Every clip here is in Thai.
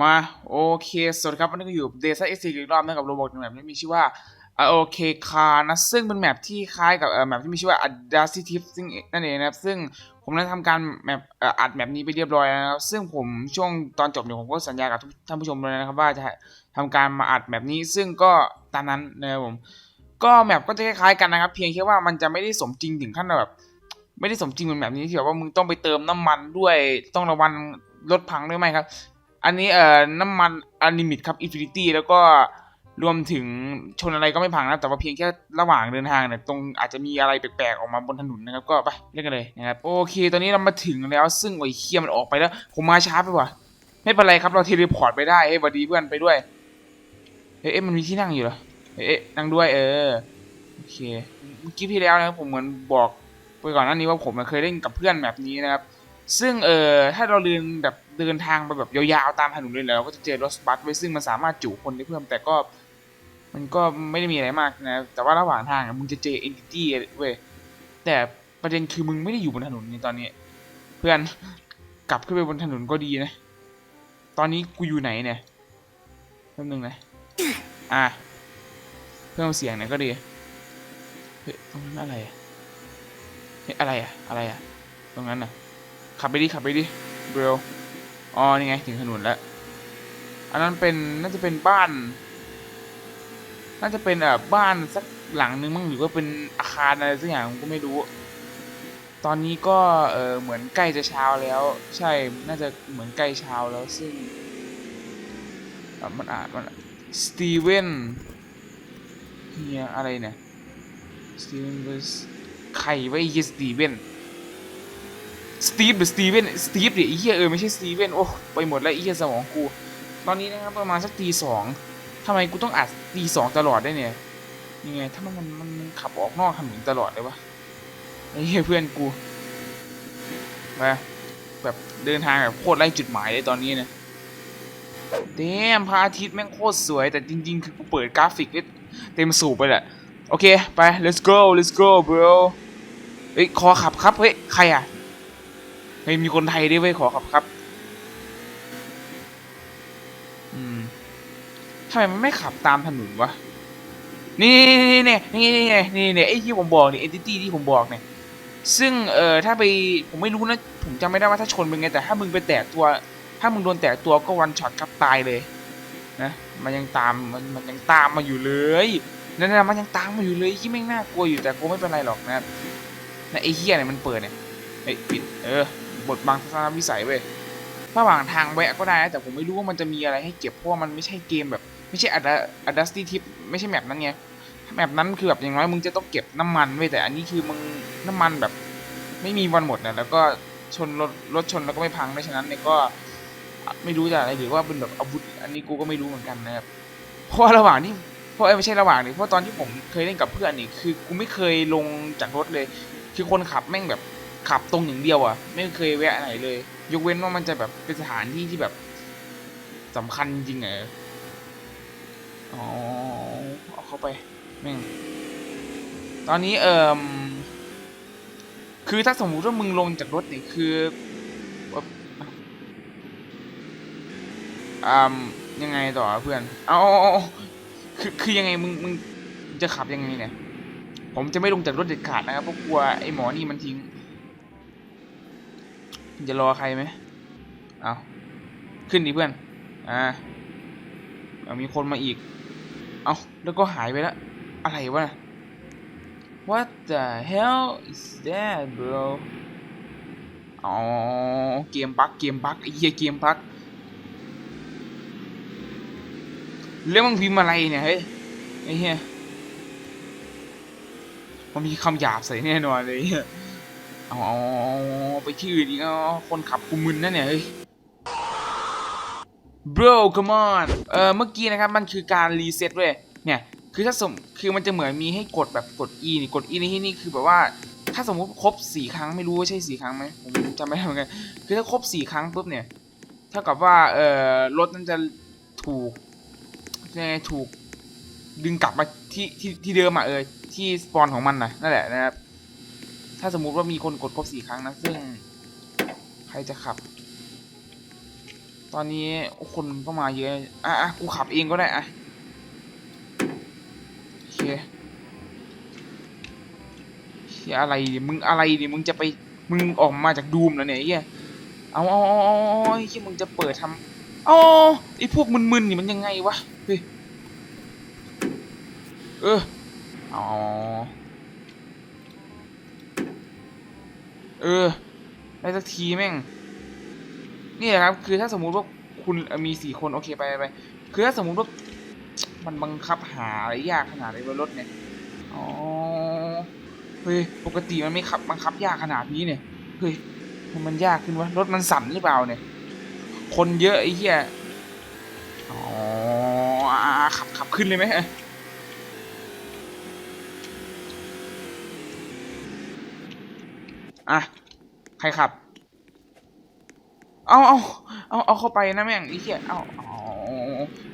มาโอเค สวัสดีครับวันนี้ก็อยู่เดซ่าเอ็กซ์อีกรอบนะครับโรบอทแมปนี้มีชื่อว่าโอเคคาร์นะซึ่งเป็นแมปที่คล้ายกับแมปที่มีชื่อว่า Audacity ซึ่งนั่นเองนะครับซึ่งผมได้ทำการแมปอัดแมปนี้ไปเรียบร้อยแล้วนะครับซึ่งผมช่วงตอนจบเนี่ยผมก็สัญญากับทุกท่านผู้ชมเลยนะครับว่าจะทำการมาอัดแมปนี้ซึ่งก็ตามนั้นนะครับผมก็แมปก็จะคล้ายๆกันนะครับ เพียงแค่ว่ามันจะไม่ได้สมจริงถึงขั้นแบบไม่ได้สมจริงเหมือนแบบนี้ที่แบบว่ามึงต้องไปเติมน้ำมันด้วยต้องระวังรถพังด้วยไหมครับ อันนี้เอ่อน้ำมันอันิมิตครับอินฟินิตี้แล้วก็รวมถึงชนอะไรก็ไม่พังนะแต่ว่าเพียงแค่ระหว่างเดินทางเนี่ยตรงอาจจะมีอะไรแปลกๆออกมาบนถนนนะครับก็ไปเล่นกันเลยนะครับโอเค ตอนนี้เรามาถึงแล้วซึ่งไอ้เคียมันออกไปแล้ว ผมมาช้าไปว่ะไม่เป็นไรครับเราเทเลพอร์ตไปได้เฮ้ยสวัสดีเพื่อนไปด้วยเอ๊ะมันมีที่นั่งอยู่เหรอเอ๊ะนั่งด้วยเออโอเคเมื่อกี้ที่แล้วนะครับผมเหมือนบอกไปก่อนหน้านี้ว่าผมเคยเล่นกับเพื่อนแบบนี้นะครับซึ่งเอ่อถ้าเราเดินแบบ เดินทางไปแบบยาวๆตามถนนเลยแล้วเราก็จะเจอรถบัสไว้ซึ่งมันสามารถจุคนได้เพิ่มแต่ก็ มันก็ไม่ได้มีอะไรมากนะ แต่ว่าระหว่างทางมึงจะเจอเอนติตี้เว้ยแต่ประเด็นคือมึงไม่ได้อยู่บนถนนในตอนนี้ เพื่อนกลับขึ้นไปบนถนนก็ดีนะ ตอนนี้กูอยู่ไหนเนี่ยแป๊บนึงนะอะเพิ่มเสียงหน่อยก็ดีเฮ้ยตรงนั้นอะไรอะเฮ้ยอะไรอะอะไรอะตรงนั้นน่ะขับไปดิขับไปดิเบล อ๋อนี่ไงถึงถนนแล้ว อันนั้นเป็นน่าจะเป็นบ้าน น่าจะเป็นเอ่อบ้านสักหลังนึงมั้งหรือว่าเป็นอาคารอะไรสักอย่างผมก็ไม่รู้ ตอนนี้ก็เออเหมือนใกล้จะเช้าแล้ว ใช่น่าจะเหมือนใกล้เช้าแล้วซึ่งมันอ่านมันสตีเวนเนี่ยอะไรเนี่ยสตีเวนใครไว้ยีสตีเวน สตีฟหรือสตีเวนสตีฟดิไอ้เหี้ยเออไม่ใช่สตีเวนโอ้ไปหมดแล้วไอ้เหี้ยสมองกู ตอนนี้นะครับประมาณสักตีสองทำไมกูต้องอัดตีสองตลอดได้เนี่ยยังไงถ้ามันมันมันขับออกนอกถนนตลอดเลยวะไอ้เหี้ยเพื่อนกูมาแบบเดินทางแบบโคตรไร้จุดหมายเลยตอนนี้เนี่ยเดมพระอาทิตย์แม่งโคตรสวยแต่จริงๆ คือกูเปิดกราฟิกเต็มสูบไปแหละโอเค ไป let's go let's go bro เฮ้ยขอขับครับ เฮ้ย ใครอะ เฮ้ยมีคนไทยด้วยเว้ยขอขอบครับ อืมทำไมมันไม่ขับตามถนนวะ นี่นี่นี่นี่นี่นี่นี่ไอ้ที่ผมบอกนี่เอนติตี้ที่ผมบอกเนี่ย ซึ่งเอ่อถ้าไปผมไม่รู้นะ ผมจำไม่ได้ว่าถ้าชนเป็นไง แต่ถ้ามึงไปแตกตัว ถ้ามึงโดนแตกตัวก็วันช็อตครับตายเลย นะ มันยังตามมันมันยังตามมาอยู่เลยนั่นนะมันยังตามมาอยู่เลยที่ไม่น่ากลัวอยู่แต่กูไม่เป็นไรหรอกนะนะไอ้เฮียเนี่ยมันเปิดเนี่ย เฮ้ยปิด เออบทบังทัศนวิสัยเว้ยระหว่างทางแวะก็ได้นะแต่ผมไม่รู้ว่ามันจะมีอะไรให้เก็บเพราะว่ามันไม่ใช่เกมแบบ ไม่ใช่อัดอัดัสตี้ทิปไม่ใช่แมปนั้นไงแมปนั้นคือแบบอย่างน้อยมึงจะต้องเก็บน้ำมันไว้ยแต่อันนี้คือมึงน้ำมันแบบ ไม่มีวันหมดนะแล้วก็ชนรถรถชนแล้วก็ไม่พังดังนั้นเนี่ยก็ไม่รู้จะอะไรหรือว่าเป็นแบบอาวุธอันนี้กูก็ไม่รู้เหมือนกันนะครับเพราะระหว่างที่เพราะไม่ใช่ระหว่างนี่เพราะตอนที่ผมเคยเล่นกับเพื่อนนี่คือกูไม่เคยลงจากรถเลย คือคนขับแม่งแบบ ขับตรงอย่างเดียวอะ ไม่เคยแวะไหนเลย ยกเว้นว่ามันจะแบบเป็นสถานที่ที่แบบสำคัญจริงเหรออ๋อเอาเข้าไปแม่งตอนนี้เอ่มคือถ้าสมมุติว่ามึงลงจากรถนี่คืออ่ายังไงต่อเพื่อนเอาเอาเอาเอาคือคือยังไงมึงมึงจะขับยังไงเนี่ย ผมจะไม่ลงจากรถเด็ดขาดนะครับเพราะกลัวไอ้หมอนี่มันทิ้ง จะรอใครไหมเอาขึ้นดิเพื่อน อ่ามีคนมาอีก เอาแล้วก็หายไปแล้ว อะไรวะ What the hell is that bro อ๋อ เกมบั๊กเกมบั๊กไอ้เหี้ยเกมบั๊กแล้วมึงพิมพ์อะไรเนี่ยเฮ้ย ไอ้เหี้ยมันมีคำหยาบใส่แน่นอนเลยเหี้ย เอาเอาไปที่อื่นอีกเอาคนขับกูมึนนะเนี่ยเฮ้ย bro come on เออเมื่อกี้นะครับมันคือการรีเซ็ตเว้ยเนี่ยคือถ้าสมคือมันจะเหมือนมีให้กดแบบกด e นี่กด e ในที่นี่คือแบบว่า ถ้าสมมุติครบสี่ครั้งไม่รู้ว่าใช่สี่ครั้งไหมผมจำไม่ได้เหมือนกันคือถ้าครบสี่ครั้งปุ๊บเนี่ยเท่ากับว่าเออรถนั้นจะถูกยังไงถูกดึงกลับมาที่ที่ที่เดิมอะเออที่สปอนของมันนะนั่นแหละนะครับ ถ้าสมมุติว่ามีคนกดครบสี่ครั้งนะซึ่ง ใครจะขับ ตอนนี้คนก็มาเยอะอะอะกูขับเองก็ได้อะโอเคเฮียอะไรดิมึงอะไรดิมึงจะไปมึงออกมาจากดูมแล้วเนี่ยเฮียเอาเอาเอาเอาเอาไอ้เฮียมึงจะเปิดทำอ๋อไอ้พวกมึนๆนี่มันยังไงวะเฮ้ยเออเอา เออได้สักทีแม่ง นี่แหละครับ คือถ้าสมมุติว่าคุณมีสี่คนโอเคไปไปคือถ้าสมมุติว่ามันบังคับหาอะไรยากขนาดนี้บนรถเนี่ย อ๋อ เฮ้ย ปกติมันไม่ขับบังคับยากขนาดนี้เนี่ย เฮ้ยทำไมมันยากขึ้นวะ รถมันสั่นหรือเปล่าเนี่ย คนเยอะไอ้เหี้ย อ๋อขับขับขึ้นเลยไหม อะ ใครขับ เอาเอาเอาเอาเข้าไปนะแม่งไอ้เหี้ยเอาเอา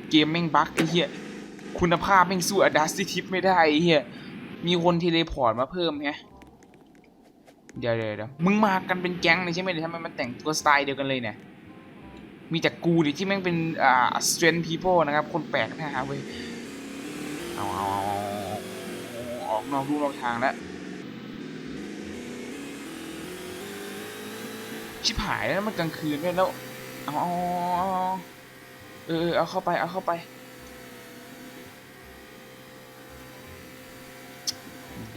เกมแม่งบั๊กไอ้เหี้ยคุณภาพแม่งสู้อดัสซิทิปไม่ได้ไอ้เหี้ยมีคนเทเลพอร์ตมาเพิ่มไงเดี๋ยวเดี๋ยวมึงมากันเป็นแก๊งเลยใช่ไหมเดี๋ยวทำไมมันแต่งตัวสไตล์เดียวกันเลยเนี่ย มีแต่กูดิที่แม่งเป็นอ่า strength people นะครับ คนแปลกหน้าเว้ย เอาเอาเอาเอาออกนอกรูนอกทางแล้ว ชิบหายแล้วมันกลางคืนด้วยแล้วเอาเอาเออเอาเข้าไปเอาเข้าไป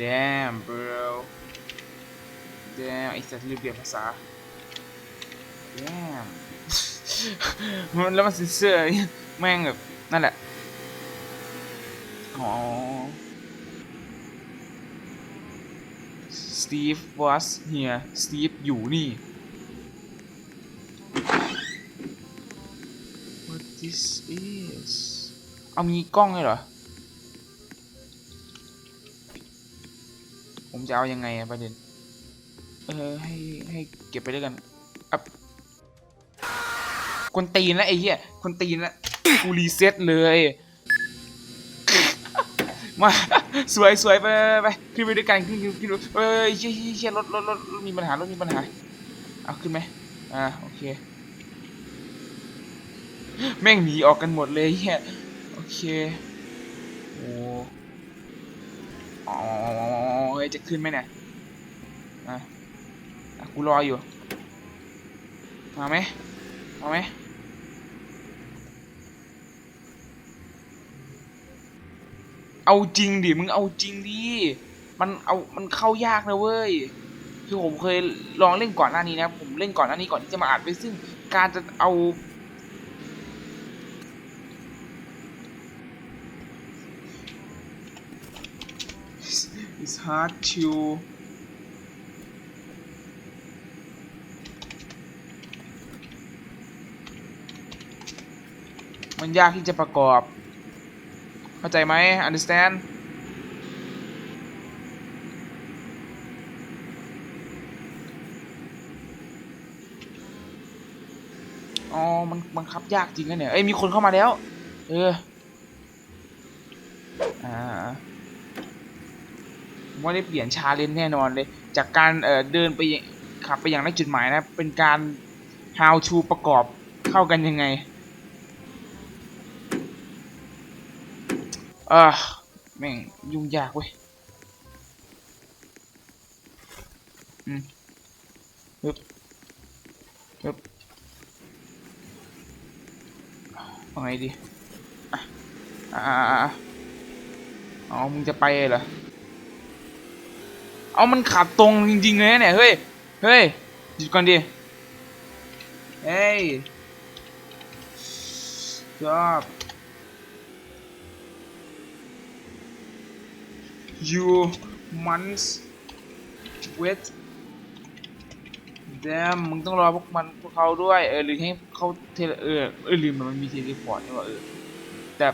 damn bro damn ไอ้สัตว์ลืมเปลี่ยนภาษา damn มันแล้วมันเสื้อๆแม่งแบบนั่นแหละอ๋อ Steve was here Steve อยู่นี่ this is เอามีกล้องเลยเหรอ ผมจะเอายังไงอะประเด็น เออให้ให้เก็บไปด้วยกันอัพคนตีนล้วไอ้เหี้ยคนตีนล้วกูรีเซ็ตเลย มา สวยสวยไปไปขึ้นไปด้วยกันขึ้นขึ้นขึ้นเอ้ยเชี่ยเชี่ยรถรถรถมีปัญหารถมีปัญหา เอาขึ้นไหมอ่าโอเค แม่งหนีออกกันหมดเลยเฮียโอเคโอ้อ๋อเฮ้ยจะขึ้นไหมเนี่ยอะอะกูรออยู่ มาไหมมาไหมเอาจริงดิ มึงเอาจริงดิ มันเอา มันเข้ายากนะเว้ย คือผมเคยลองเล่นก่อนหน้านี้นะ ผมเล่นก่อนหน้านี้ก่อนที่จะมาอัดไปซึ่งการจะเอา hard to มันยากที่จะประกอบ เข้าใจไหม understand อ๋อ มันบังคับยากจริงนะเนี่ย เอ้ย มีคนเข้ามาแล้ว เออ อ่า ว่าได้เปลี่ยนชาเลนจ์แน่นอนเลย จากการเอ่อเดินไปขับไปอย่างไรจุดหมายนะเป็นการ how to ประกอบเข้ากันยังไงอ่าแม่งยุ่งยากเว้ยอืมปึ๊บปึ๊บเอาไงดีอะอ่าอ่าอ่าอ๋อมึงจะไปเหรอ เอามันขับตรงจริงๆเลยนะเนี่ยเฮ้ยเฮ้ยหยุดก่อนดิเฮ้ย stop you must wait damn มึงต้องรอพวกมันพวกเขาด้วย เออหรือให้เขาเทเลเออเออลืมมันมีเทเลพอร์ตนี่หว่าเออแต่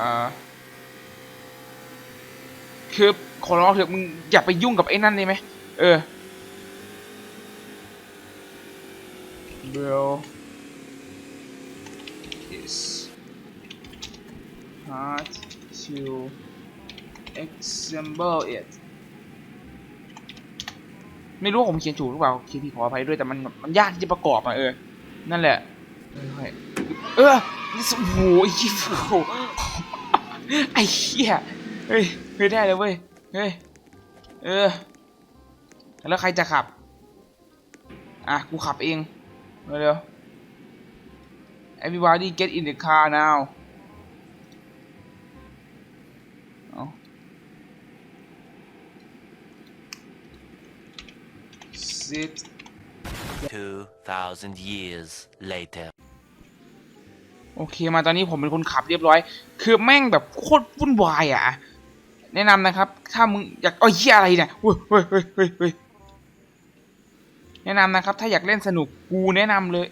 อ่า คือขอร้องเถอะมึงอย่าไปยุ่งกับไอ้นั่นได้ไหมเออ bro is hard to assemble it ไม่รู้ว่าผมเขียนถูกหรือเปล่าเคพีขออภัยด้วยแต่มันมันยากที่จะประกอบอะเออ นั่นแหละ เออค่อยเออนี่สโอ้โหไอ้ยี่ฟูไอ้เหี้ยเฮ้ย เฮ้ยได้เลยเว้ย เฮ้ย เออ แล้วใครจะขับ อะ กูขับเอง เร็วๆ everybody get in the car now เอา sit 2,000 years later. โอเคมาตอนนี้ผมเป็นคนขับเรียบร้อย คือแม่งแบบโคตรวุ่นวายอะ แนะนำนะครับ ถ้ามึงอยากเอ้ยเหี้ยอะไรเนี่ยเฮ้ยเฮ้ยเฮ้ยเฮ้ยแนะนำนะครับ ถ้าอยากเล่นสนุกกูแนะนำเลย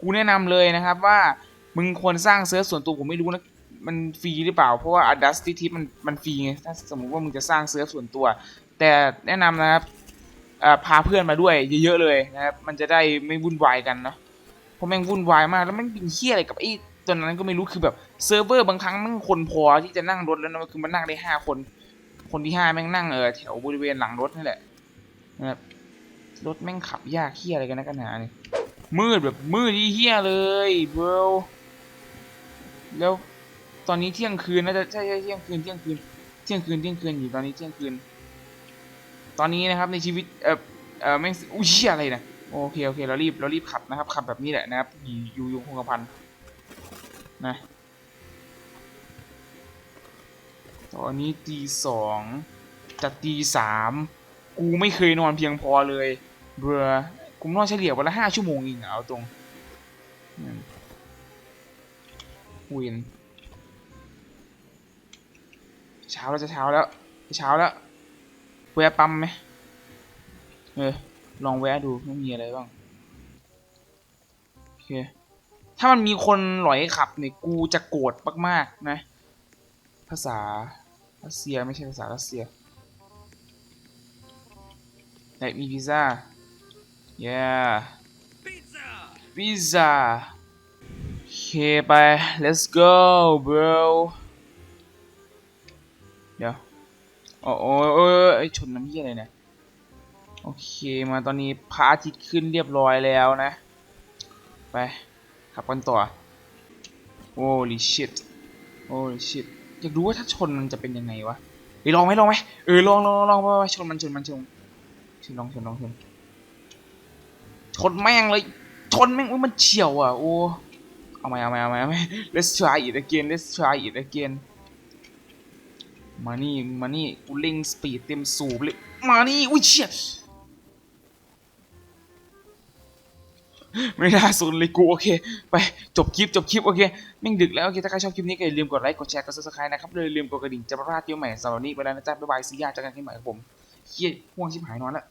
กูแนะนำเลยนะครับ ว่ามึงควรสร้างเซิร์ฟส่วนตัวผมไม่รู้นะมันฟรีหรือเปล่า เพราะว่า Audacity Tip มันมันฟรีไงถ้าสมมุติว่ามึงจะสร้างเซิร์ฟส่วนตัว แต่แนะนำนะครับพาเพื่อนมาด้วยเยอะๆเลยนะครับ มันจะได้ไม่วุ่นวายกันเนาะเพราะแม่งวุ่นวายมากแล้วแม่งเป็นเฮี้ยอะไรกับไอ้ ตัวนั้นก็ไม่รู้คือแบบเซิร์ฟเวอร์บางครั้งแม่งคนพอที่จะนั่งรถแล้วนะคือมันนั่งได้ห้าคน คนที่ห้าแม่งนั่งเออแถวบริเวณหลังรถนี่แหละนะครับรถแม่งขับยากเฮี้ยอะไรกันนะกันหาเนี่ยมืดแบบมืดที่เฮี้ยเลยเบลแล้วตอนนี้เที่ยงคืนน่าจะใช่ใช่เที่ยงคืนเที่ยงคืนเที่ยงคืนเที่ยงคืนอยู่ตอนนี้เที่ยงคืน ตอนนี้นะครับในชีวิตเออเออแม่งอุ้ยเฮี้ยอะไรเนี่ยโอเคโอเคเรารีบเรารีบขับนะครับขับแบบนี้แหละนะครับอยู่อยู่ยงคงกระพัน นะตอนนี้ตีสองจะตีสามกูไม่เคยนอนเพียงพอเลยเบื่อกูนอนเฉลี่ยวันละห้าชั่วโมงเองเอาตรงวินเช้าแล้วจะเช้าแล้วจะเช้าแล้วแวะปั๊มไหมเออลองแวะดูไม่มีอะไรบ้างโอเค ถ้ามันมีคนหลอยขับเนี่ยกูจะโกรธมากๆนะ ภาษารัสเซียไม่ใช่ภาษารัสเซียแต่มีพิซซ่า yeah พิซซ่าโอเคไป let's go bro เดี๋ยวโอ้โอ้ยชนน้ำเยี่ยอะไรเนี่ยโอเค มาตอนนี้พระอาทิตย์ขึ้นเรียบร้อยแล้วนะ ไป ขับกันต่อ holy shit holy shit อยากรู้ว่าถ้าชนมันจะเป็นยังไงวะไปลองไหมลองไหมเออลองลองลองลองไปชนมันชนมันชนชนลองชนลองชนชนแม่งเลยชนแม่งอุ๊ยมันเฉียวอะโอ้เอาไหมเอาไหมเอาไหมเอาไหม let's try it again let's try it again มานี่มานี่กูเร่งสปีดเต็มสูบเลย มานี่อุ้ยเชี่ย ไม่ล่าสนเลยกูโอเค ไปจบคลิปจบคลิปโอเคแม่งดึกแล้วโอเคถ้าใครชอบคลิปนี้ก็อย่าลืมกดไลค์กดแชร์กดซับสไครต์นะครับเลยลืมกดกระดิ่งจะพลาดเที่ยวใหม่สำหรับวันนี้ไปแล้วนะจ๊ะบ๊ายบายซียาเจอกันที่ใหม่ครับผมเฮียห่วงชิบหายนอนละ